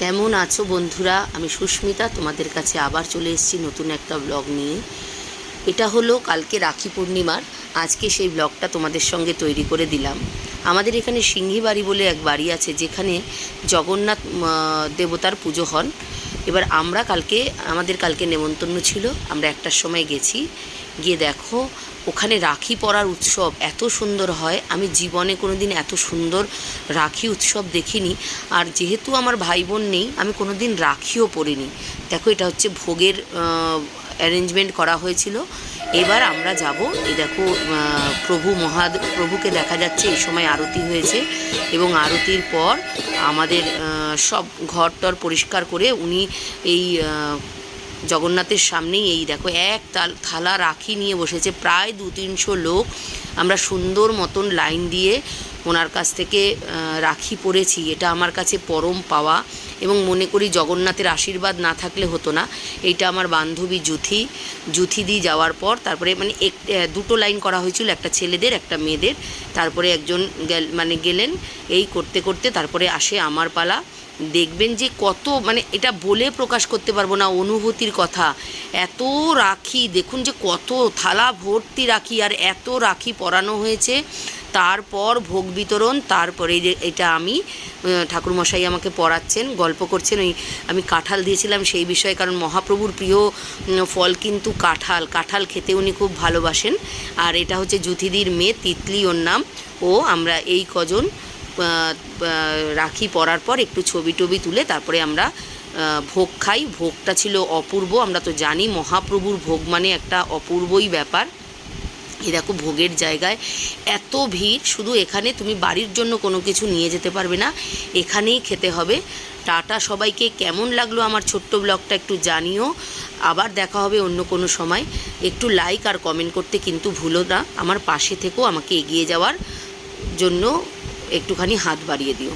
কেমন আছো বন্ধুরা? আমি সুস্মিতা, তোমাদের কাছে আবার চলে এসেছি নতুন একটা ব্লগ নিয়ে। এটা হলো কালকে রাখি পূর্ণিমার। আজকে সেই ব্লগটা তোমাদের সঙ্গে তৈরি করে দিলাম। আমাদের এখানে সিংহী বাড়ি বলে এক বাড়ি আছে, যেখানে জগন্নাথ দেবতার পুজো হন। এবার আমরা কালকে, আমাদের কালকে নেমন্তন্ন ছিল। আমরা একটার সময় গেছি। গিয়ে দেখো, ওখানে রাখি পরার উৎসব এত সুন্দর হয়। আমি জীবনে কোনো দিন এত সুন্দর রাখি উৎসব দেখিনি। আর যেহেতু আমার ভাই বোন নেই, আমি কোনো দিন রাখিও পরিনি। দেখো, এটা হচ্ছে ভোগের অ্যারেঞ্জমেন্ট করা হয়েছিল। এবার আমরা যাব, এই দেখো প্রভু মহা প্রভুকে দেখা যাচ্ছে, এই সময় আরতি হয়েছে এবং আরতির পর আমাদের সব ঘর টর পরিষ্কার করে উনি এই জগন্নাথের সামনেই এই দেখো, এক থালা রাখি নিয়ে বসেছে, প্রায় দু তিনশো লোক। আমরা সুন্দর মতন লাইন দিয়ে ওনার কাছ থেকে রাখি পরেছি এটা আমার কাছে পরম পাওয়া এবং মনে করি জগন্নাথের আশীর্বাদ না থাকলে হতো না। এইটা আমার বান্ধবী জুথি জুথি দিয়ে যাওয়ার পর তারপরে মানে এক দুটো লাইন করা হয়েছিল, একটা ছেলেদের, একটা মেয়েদের। তারপরে একজন গেল মানে গেলেন, এই করতে করতে তারপরে আসে আমার পালা। দেখবেন যে কত মানে এটা বলে প্রকাশ করতে পারব না, অনুভূতির কথা। এত রাখি, দেখুন যে কত থালা ভর্তি রাখি আর এত রাখি পরানো হয়েছে। তারপর ভোগ বিতরণ, তারপরে যে এটা আমি ঠাকুরমশাই আমাকে পড়াচ্ছেন, গল্প করছেন। ওই আমি কাঁঠাল দিয়েছিলাম সেই বিষয়ে, কারণ মহাপ্রভুর প্রিয় ফল কিন্তু কাঁঠাল। কাঁঠাল খেতে উনি খুব ভালোবাসেন। আর এটা হচ্ছে জুথিদির মেয়ে তিতলি, ওর নাম। ও, আমরা এই কজন রাখি পরার পর একটু ছবি টবি তুলে তারপরে আমরা ভোগ খাই। ভোগটা ছিল অপূর্ব, আমরা তো জানি মহাপ্রভুর ভোগ মানে একটা অপূর্বই ব্যাপার। এই দেখো, ভোগের জায়গায় এত ভিড়, শুধু এখানে তুমি বাড়ির জন্য কোনো কিছু নিয়ে যেতে পারবে না, এখানেই খেতে হবে। টাটা সবাইকে, কেমন লাগল আমার ছোট্ট ব্লগটা একটু জানিও। আবার দেখা হবে অন্য কোনো সময়। একটু লাইক আর কমেন্ট করতে কিন্তু ভুলো না। আমার পাশে থেকেও আমাকে এগিয়ে যাওয়ার জন্য একটুখানি হাত বাড়িয়ে দিও।